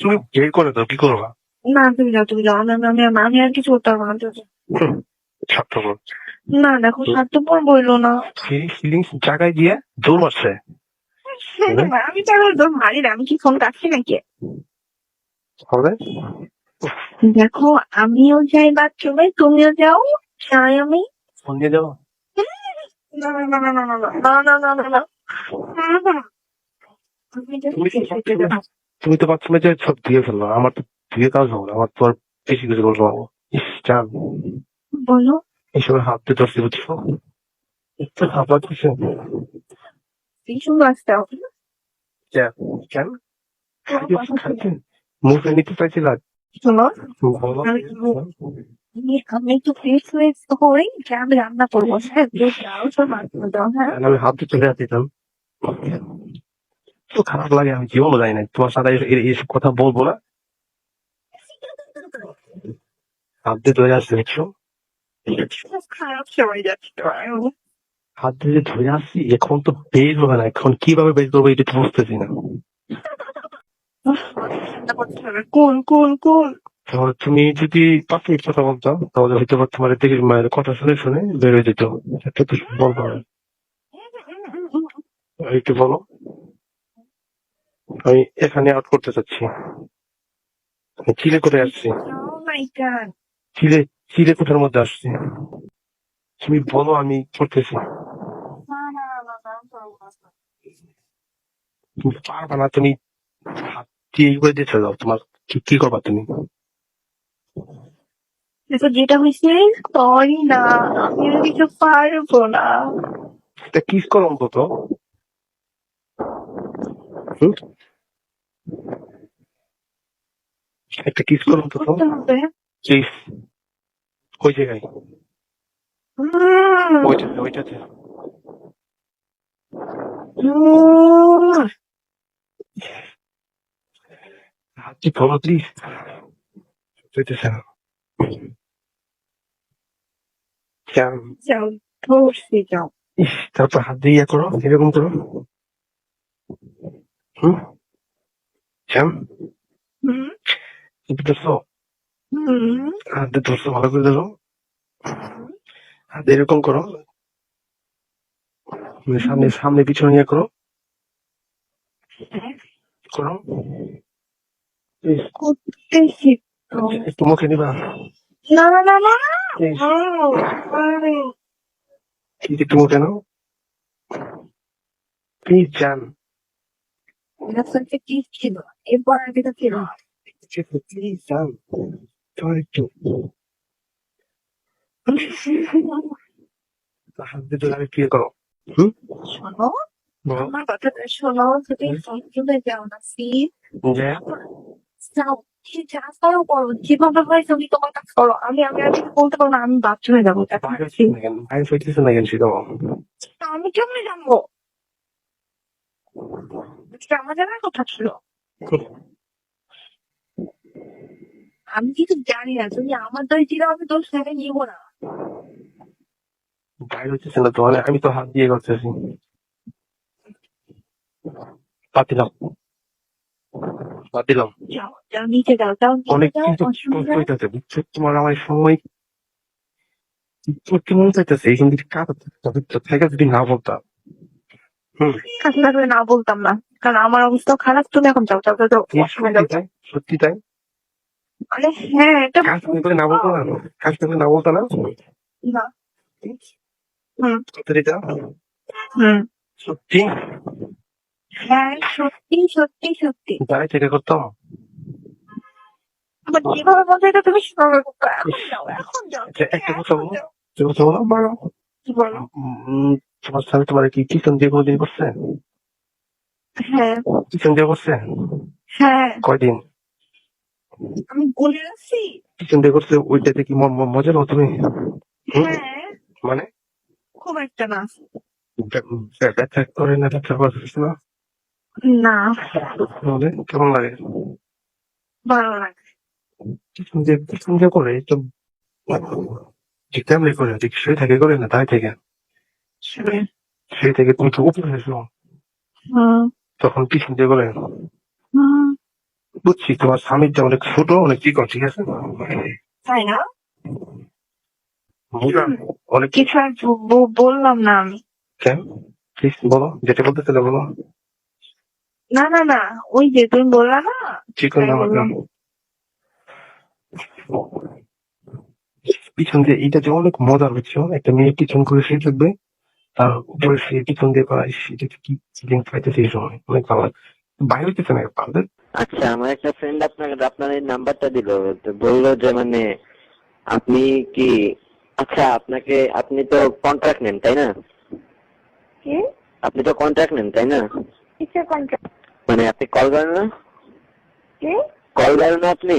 তুমি বের করে দাও কি করবা না তুমি যাও তুমি যাও আমি আমি আমি আর কিছু করতে পারব না স্বার্থপর না দেখো স্বার্থপর বইলো না ফিলিংস জায়গায় দিয়ে দৌড় মারছে আমি তো তোর মারি না আমি কি ফোন কাটছি নাকি হবে দেখো আমিও যাই বাথরুমে তুমিও যাও যাই আমি ফোন দিয়ে যাও না না না না না না না না না না না না আমি just তুমি তো পারছ না যে সব দিয়ে ফেলল আমার তো দিয়ে কাজ হবে আমার তো আর বেশি কিছু বলব বলো। এসবের হাত দিয়ে ধরছি বুঝছ? কেন নিতে আমি একটু আমি রান্না করব হ্যাঁ? আমি হাত দিয়ে চলে আসতাম তো খারাপ লাগে আমি জীবনও জানি না তোমার সাথে এই- এই- এইসব কথা বলব না। হাত দিয়ে ধরে আসতে দেখছ? হাত দিয়ে যে ধরে আসছি এখন তো বের হবে না এখন কীভাবে বের করব এটা বুঝতেছি না। কোন কোন কোন? তুমি যদি পাশে কথা বলতো তাহলে হয়তো তোমার দিকে মায়ের কথা শুনে শুনে বের হয়ে যেত। এটা তো বলব না একটু বলো। আমি এখানে আউট করতে চাচ্ছি। চিলে করে আসছি? Oh চিলে চিলে কোঠার মধ্যে আসছি। তুমি বলো আমি করতেছি। তুমি পারবা না তুমি হাত দিয়ে যাও। তোমার কি করবা তুমি? দেখো যেটা হয়েছে সরি না আমি কিছু পারব না। করো অন্তত হুম? একটা কিস করো অন্তত করতে হবে প্লিজ ওই জায়গায় ওইটাতে ওইটাতে হাতটি ধরো প্লিজ না তারপর হাত দিয়ে ইয়ে করো এরকম করো হুম শ্যাম তুমি ধরছো ধরছো ভালো করে ধরো হাত এরকম করো। মানে সামনে সামনে পিছনে ইয়ে করো। করো। করতেছি। একটু মুখে নিবা। না না না না। একটু মুখে নাও প্লিজ যান কি ছিল? এরপর আর যেটা ছিল Jeffrey, আমি কি করো শোনো আমার কথাটা আমি আমি আর কিছু কথা ছিল আমি কিছু জানি না তুমি আমার দই দিলে আমি দোষ থেকে নিবো না। বাইরে হইতেছে না তো মানে আমি তো হাত দিয়ে করতেছি। নিচে যাও যাও অনেক কিন্তু অসুবিধা কষ্ট হইতেছে বুঝছ? তোমার আমার সময় তোর কেমন চাইতেছে এই কিন্তু কাজ যদি না বলতাম। থাকলে না বলতাম না। কারণ আমার অবস্থা খারাপ তুমি এখন যাও যাও যাও সত্যি তাই? আরে হ্যাঁ এটা কাজ না বলতো না কাজ করে না বলতো না না। হুম। সত্যি এটা? হুম। সত্যি? হ্যাঁ সত্যি সত্যি সত্যি। দাঁড়াই থেকে করতাম আবার যেভাবে বলছো এটা তুমি সেভাবে করতে আচ্ছা, একটা কথা বলো। যাও। তুমি কথা বলো বলো। কি বলো? তোমার স্বামী তোমার কি কিচেন দিয়ে কোনদিন করছে? হ্যাঁ। কিচেন দিয়ে করছে? হ্যাঁ। কয়দিন? আমি বলে রাখছি। করছে ওইটাতে কি মজা তুমি? হ্যাঁ। মানে? খুব একটা না। ব্য- ব্য- ব্যথা করে না ব্যথা না না। তাহলে কেমন লাগে? ভালো লাগে। দিয়ে করে তো করে ঠিক শুয়ে থেকে করে না তাই থেকে? শুয়ে। থেকে তুমি তো উপরে এসো। তখন কিচেন দিয়ে করে। বুঝছি তোমার স্বামীরটা অনেক ছোট অনেক চিকন ঠিক আছে? তাই না? বুঝলাম। অনেক কিছু আর ব- বললাম না আমি। কেন? প্লিজ বলো যেটা বলতেছিলে বলো। না না না ওই যে তুমি বললা না চিকন তাই আমার বললাম। পিছন দিয়ে এটা যে অনেক মজার হচ্ছে একটা মেয়ে পিছন করে সে থাকবে তার উপরে সে পিছন দিয়ে করা সেটা কি চিকেন খাইতেছে এই সময়? অনেক ভালো লাগে। বাইরে হইতেছে না পারবে আচ্ছা আমার একটা ফ্রেন্ড আপনার আপনার এই নাম্বারটা দিল। তো বলল যে মানে আপনি কি আচ্ছা আপনাকে আপনি তো কন্ট্রাক্ট নেন তাই না? কি? আপনি তো কন্ট্রাক্ট নেন তাই না? কিসের কন্ট্রাক্ট মানে আপনি কল করেন না? কি? কল করেন না আপনি?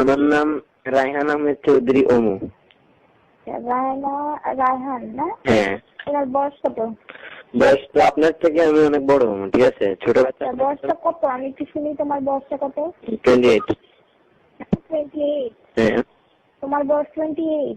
আমার নাম রায়হান আহমেদ চৌধুরী ওমু। রায়হান না? হ্যাঁ। তোমার বয়স কত? বয়স তো আপনার থেকে আমি অনেক বড় ঠিক আছে? ছোট বাচ্চা বয়সটা কত? আমি একটু শুনি তোমার বয়সটা কত? টোয়েন্টি এইট টোয়েন্টি এইট হ্যাঁ। তোমার বয়স টোয়েন্টি এইট